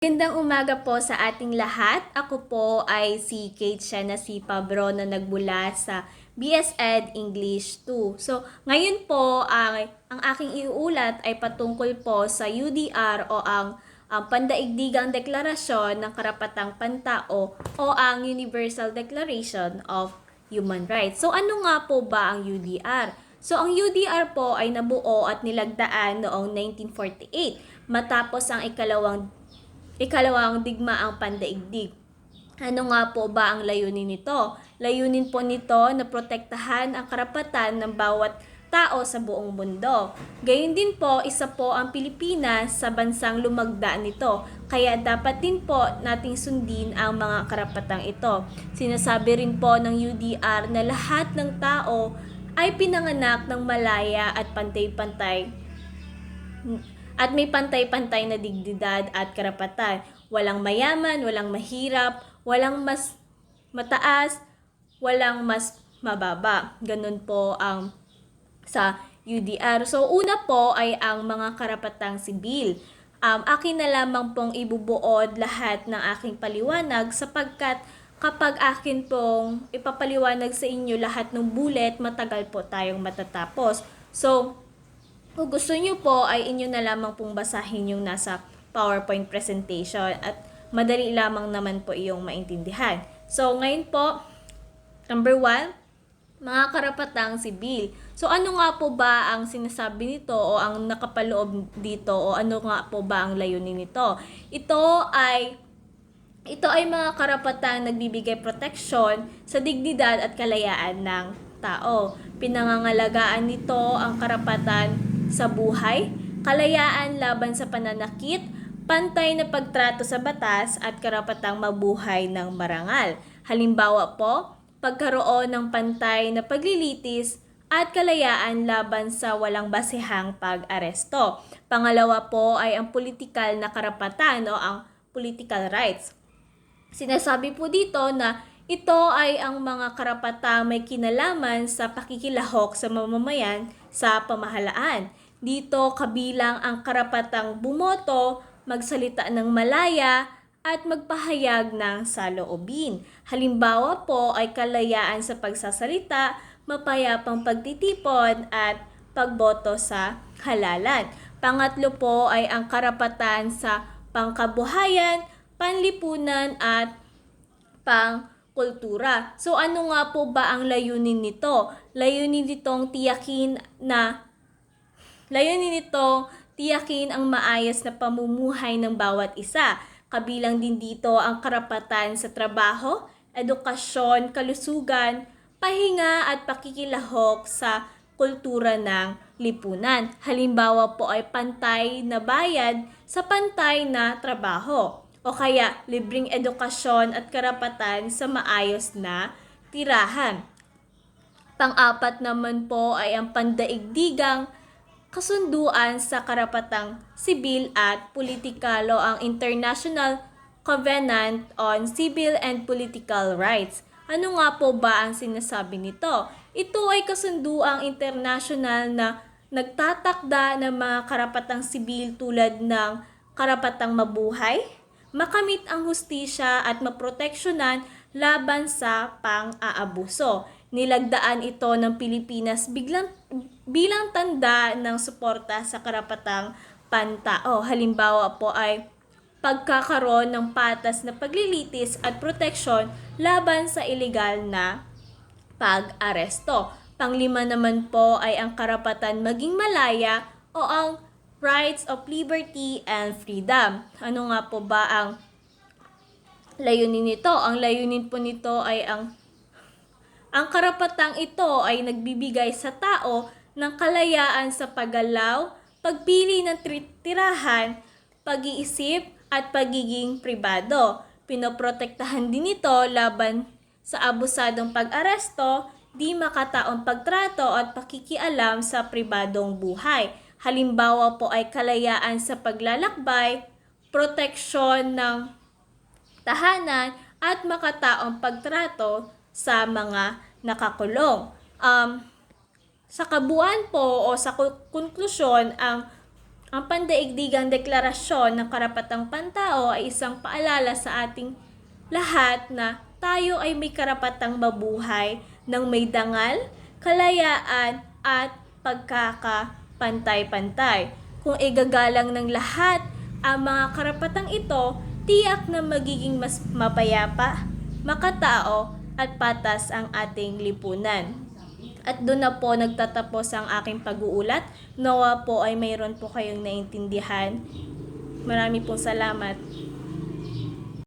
Gandang umaga po sa ating lahat. Ako po ay si Kate siya na si Pabro na nagbula sa BS Ed English 2. So, ngayon po ay ang aking iuulat ay patungkol po sa UDR o ang ang Pandaigdigang Deklarasyon ng Karapatang Pantao o ang Universal Declaration of Human Rights. So, ano nga po ba ang UDR? So, ang UDR po ay nabuo at nilagdaan noong 1948 matapos ang ikalawang Ikalawang digmaang pandaigdig. Ano nga po ba ang layunin nito? Layunin po nito na protektahan ang karapatan ng bawat tao sa buong mundo. Gayun din po, isa po ang Pilipinas sa bansang lumagda nito. Kaya dapat din po nating sundin ang mga karapatang ito. Sinasabi rin po ng UDR na lahat ng tao ay pinanganak ng malaya at pantay-pantay at may pantay-pantay na dignidad at karapatan. Walang mayaman, walang mahirap, walang mas mataas, walang mas mababa. Ganun po ang sa UDR. So, una po ay ang mga karapatang sibil. Um, akin na lamang pong ibubuod lahat ng aking paliwanag sapagkat kapag akin pong ipapaliwanag sa inyo lahat ng bullet, matagal po tayong matatapos. So, kung gusto nyo po ay inyo na lamang pong basahin yung nasa PowerPoint presentation at madali lamang naman po iyong maintindihan. So ngayon po, number one, mga karapatang sibil. So ano nga po ba ang sinasabi nito o ang nakapaloob dito o ano nga po ba ang layunin nito? Ito ay ito ay mga karapatang nagbibigay proteksyon sa dignidad at kalayaan ng tao. Pinangangalagaan nito ang karapatan sa buhay, kalayaan laban sa pananakit, pantay na pagtrato sa batas at karapatang mabuhay ng marangal. Halimbawa po, pagkaroon ng pantay na paglilitis at kalayaan laban sa walang basehang pag-aresto. Pangalawa po ay ang politikal na karapatan o ang political rights. Sinasabi po dito na ito ay ang mga karapatang may kinalaman sa pakikilahok sa mamamayan sa pamahalaan. Dito kabilang ang karapatang bumoto, magsalita ng malaya, at magpahayag ng saloobin. Halimbawa po ay kalayaan sa pagsasalita, mapayapang pagtitipon at pagboto sa halalan. Pangatlo po ay ang karapatan sa pangkabuhayan, panlipunan at pangkultura. So ano nga po ba ang layunin nito? Layunin nitong tiyakin na Layunin nito, tiyakin ang maayos na pamumuhay ng bawat isa. Kabilang din dito ang karapatan sa trabaho, edukasyon, kalusugan, pahinga at pakikilahok sa kultura ng lipunan. Halimbawa po ay pantay na bayad sa pantay na trabaho o kaya libreng edukasyon at karapatan sa maayos na tirahan. Pang-apat naman po ay ang pandaigdigang kasunduan sa karapatang sibil at politikal o ang International Covenant on Civil and Political Rights. Ano nga po ba ang sinasabi nito? Ito ay kasunduang international na nagtatakda ng mga karapatang sibil tulad ng karapatang mabuhay, makamit ang hustisya at maproteksyonan laban sa pang-aabuso. Nilagdaan ito ng Pilipinas biglang, bilang tanda ng suporta sa karapatang pantao. Halimbawa po ay pagkakaroon ng patas na paglilitis at proteksyon laban sa ilegal na pag-aresto. Panglima naman po ay ang karapatan maging malaya o ang rights of liberty and freedom. Ano nga po ba ang layunin nito? Ang layunin po nito ay ang ang karapatang ito ay nagbibigay sa tao ng kalayaan sa paggalaw, pagpili ng tirahan, pag-iisip at pagiging pribado. Pinoprotektahan din ito laban sa abusadong pag-aresto, di makataong pagtrato at pakikialam sa pribadong buhay. Halimbawa po ay kalayaan sa paglalakbay, proteksyon ng tahanan at makataong pagtrato sa mga nakakulong. Um, sa kabuuan po o sa konklusyon, ang Ang pandaigdigang deklarasyon ng karapatang pantao ay isang paalala sa ating lahat na tayo ay may karapatang mabuhay ng may dangal, kalayaan at pagkakapantay-pantay. Kung igagalang ng lahat ang mga karapatang ito, tiyak na magiging mas mapayapa, makatao at patas ang ating lipunan. At doon na po nagtatapos ang aking pag-uulat. Nawa po ay mayroon po kayong naintindihan. Marami pong salamat.